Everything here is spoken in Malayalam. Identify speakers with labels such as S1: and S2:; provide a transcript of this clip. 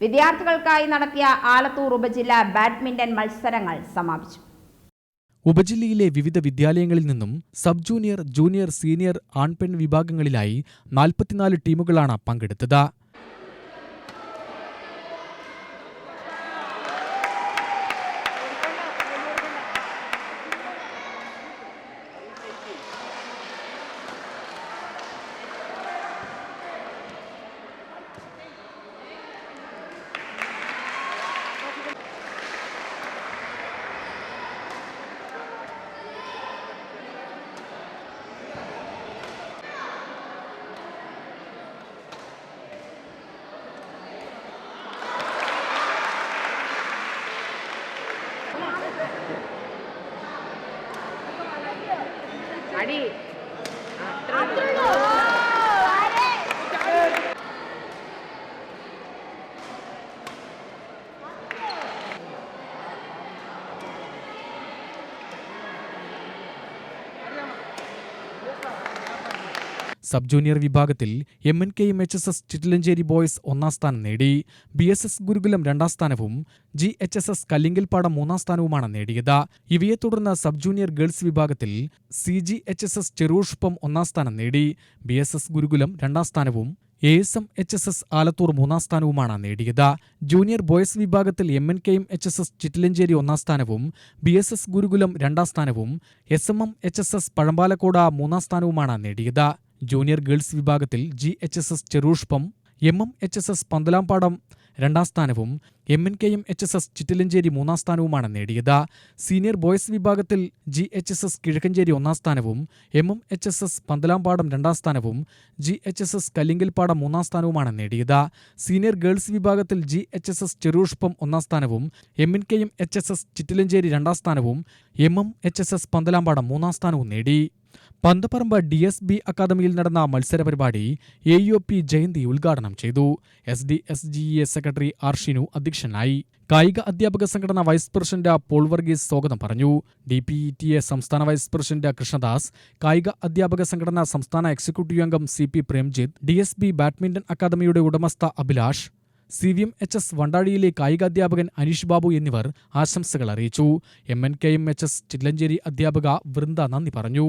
S1: വിദ്യാർത്ഥികൾക്കായി നടത്തിയ ആലത്തൂർ ഉപജില്ല ബാഡ്മിന്റൺ മത്സരങ്ങൾ സമാപിച്ചു.
S2: ഉപജില്ലയിലെ വിവിധ വിദ്യാലയങ്ങളിൽ നിന്നും സബ് ജൂനിയർ ജൂനിയർ സീനിയർ ആൺപെൺ വിഭാഗങ്ങളിലായി നാൽപ്പത്തിനാല് ടീമുകളാണ് പങ്കെടുത്തത്.
S3: Mari.
S2: സബ് ജൂനിയർ വിഭാഗത്തിൽ M N K M H S S Chittilancheri boys ഒന്നാം സ്ഥാനം നേടി. ബി എസ് എസ് ഗുരുകുലം രണ്ടാം സ്ഥാനവും G H S S Kallinkalpadam മൂന്നാം സ്ഥാനവുമാണ് നേടിയത്. ഇവയെ തുടർന്ന് സബ് ജൂനിയർ ഗേൾസ് വിഭാഗത്തിൽ C G H S S Cherushpam ഒന്നാം സ്ഥാനം നേടി. ബി എസ് എസ് ഗുരുകുലം രണ്ടാം സ്ഥാനവും A S M H S S Alathur മൂന്നാം സ്ഥാനവുമാണ് നേടിയത്. ജൂനിയർ ബോയ്സ് വിഭാഗത്തിൽ M N K M H S S Chittilancheri ഒന്നാം സ്ഥാനവും ബി എസ് എസ് ഗുരുകുലം രണ്ടാം സ്ഥാനവും S M M H S S Pazhampalakode മൂന്നാം സ്ഥാനവുമാണ് നേടിയത്. ജൂനിയർ ഗേൾസ് വിഭാഗത്തിൽ G H S S Cherushpam M M H S S Panthalampadam രണ്ടാം സ്ഥാനവും M N K M H S S Chittilancheri മൂന്നാം സ്ഥാനവുമാണ് നേടിയത്. സീനിയർ ബോയ്സ് വിഭാഗത്തിൽ G H S S Kizhakkancheri ഒന്നാം സ്ഥാനവും M M H S S Panthalampadam രണ്ടാം സ്ഥാനവും G H S S Kallinkalpadam മൂന്നാം സ്ഥാനവുമാണ് നേടിയത്. സീനിയർ ഗേൾസ് വിഭാഗത്തിൽ G H S S Cherushpam ഒന്നാം സ്ഥാനവും M N K M H S S Chittilancheri രണ്ടാം സ്ഥാനവും M M H S S Panthalampadam മൂന്നാം സ്ഥാനവും നേടി. പന്തപ്പറമ്പ് ഡി എസ് ബി അക്കാദമിയിൽ നടന്ന മത്സര പരിപാടി എ യു പി ജയന്തി ഉദ്ഘാടനം ചെയ്തു. S D S G A secretary R Shinu അധ്യക്ഷനായി. കായിക അധ്യാപക സംഘടന വൈസ് പ്രസിഡന്റ് പോൾ വർഗീസ് സ്വാഗതം പറഞ്ഞു. D P E T A സംസ്ഥാന വൈസ് പ്രസിഡന്റ് കൃഷ്ണദാസ് കായിക അധ്യാപക സംഘടന സംസ്ഥാന എക്സിക്യൂട്ടീവ് അംഗം C P Premjith D S B badminton അക്കാദമിയുടെ ഉടമസ്ഥ Abhilash C V M H S വണ്ടാടിയിലെ കായികാധ്യാപകൻ അനീഷ് ബാബു എന്നിവർ ആശംസകൾ അറിയിച്ചു. M N K M H S Chillancheri അധ്യാപക വൃന്ദ നന്ദി പറഞ്ഞു.